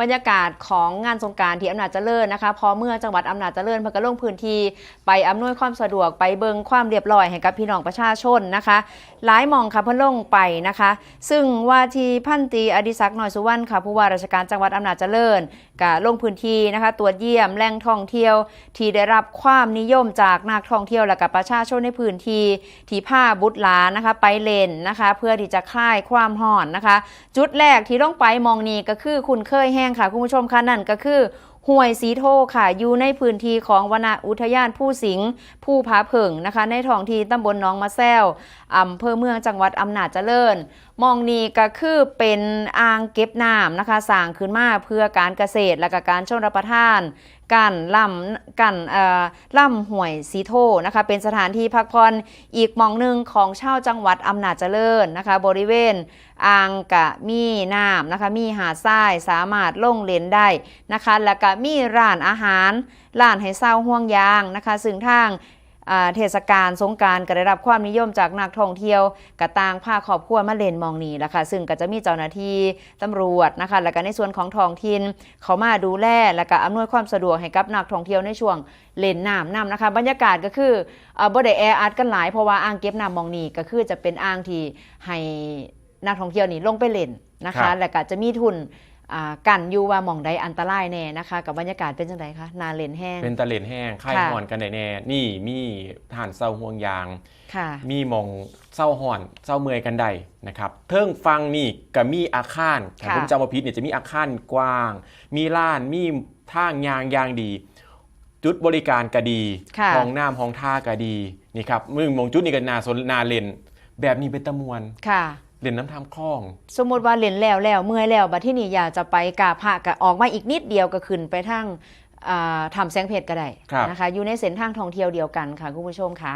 บรรยากาศของงานสงการที่อำนาจเจริญนะคะ พอเมื่อจังหวัดอำนาจเจริญเพิ่นก็ลงพื้นที่ไปอำนวยความสะดวกไปเบิงความเรียบร้อยให้กับพี่น้องประชาชนนะคะหลายมองค่ะเพิ่นลงไปนะคะ ซึ่งว่าที่พันตีอดิศักดิ์หน่อยสุวรรณค่ะผู้ว่าราชการจังหวัดอำนาจเจริญก็ลงพื้นที่นะคะตรวจเยี่ยมแหล่งท่องเที่ยว ที่ได้รับความนิยมจากนักท่องเที่ยวและกับประชาชนในพื้นที่ที่ผ้าบุตรหลานนะคะไปเล่นนะคะ เพื่อที่จะคลายความห่อนนะคะ จุดแรกที่ต้องไปมองนี้ก็คือคุณเคยแห้งค่ะ คุณผู้ชมคะนั่นก็คือห้วยสีโทค่ะ อยู่ในพื้นที่ของวนาอุทยานผู้สิงห์ผู้ผาเผิงนะคะ ในท้องที่ตำบลหนองมะแซวอำเภอเมืองจังหวัดอำนาจเจริญ มองนี้ก็คือเป็นอ่างเก็บน้ำนะคะสร้างขึ้นมาเพื่อการเกษตรและกการชนรับประทาน กันล่ำกันล่ำห่วยสีโทนะคะเป็นสถานที่พักผ่อนอีกมองหนึ่งของชาวจังหวัดอำนาจเจริญนะคะ บริเวณอ่างกะมีน้ำนะคะมีหาดทรายสามารถลงเล่นได้นะคะ แล้วก็มีร้านอาหารร้านให้เศร้าห่วงยางนะคะ ซึ่งทาง เทศกาลสงกรารก็ได้รับความนิยมจากนักท่องเที่ยวกระตางพาครอบครัวมาเล่นหมองนี้แหละค่ะซึ่งก็จะมีเจ้าหน้าที่ตำรวจนะคะแล้วก็ในส่วนของท้องถิ่นเขามาดูแลและก็อำนวยความสะดวกให้กับนักท่องเที่ยวในช่วงเล่นน้ำน้ำนะคะบรรยากาศก็คือเอ่อบ่ได้แออัดกันหลายเพราะว่าอ่างเก็บน้ำมองนี้ก็คือจะเป็นอ่างที่ให้นักท่องเที่ยวนี่ลงไปเล่นนะครัคะบแล้วก็จะมีทุนอ่า กันอยู่ว่าหมองใดอันตรายแน่นะคะ กับบรรยากาศเป็นจังไดคะนาเล่นแห้ง เป็นตะเลนแห้งค่ายค่ะ ห่อนกันแน่ๆนี่มีฐานเศร้าห่วงยาง ค่ะ มีหมองเศร้าห่อนเศร้าเมื่อยกันใดนะครับเทิงฟังนี่กับมีอาคารถ้าค่ะ ผมจำมาพิษเนี่ยจะมีอาคารกว้าง มีล้านมีทางยางยางดี จุดบริการก็ดีค่ะห้องน้ำห้องท่าก็ดีนี่ครับมึงมองจุดนี้กันนาสนนาเลนแบบนี้เป็นตะมวน ค่ะ เล่นน้ำทำคลอง สมมติว่าเล่นแล้วแล้วเมื่อยแล้วบัดที่นี่อยากจะไปกาพระก็ออกมาอีกนิดเดียวก็ขึ้นไปทางอ่าทำแสงเพชรก็ได้ครับ นะคะ อยู่ในเส้นทางท่องเที่ยวเดียวกันค่ะคุณผู้ชมค่ะ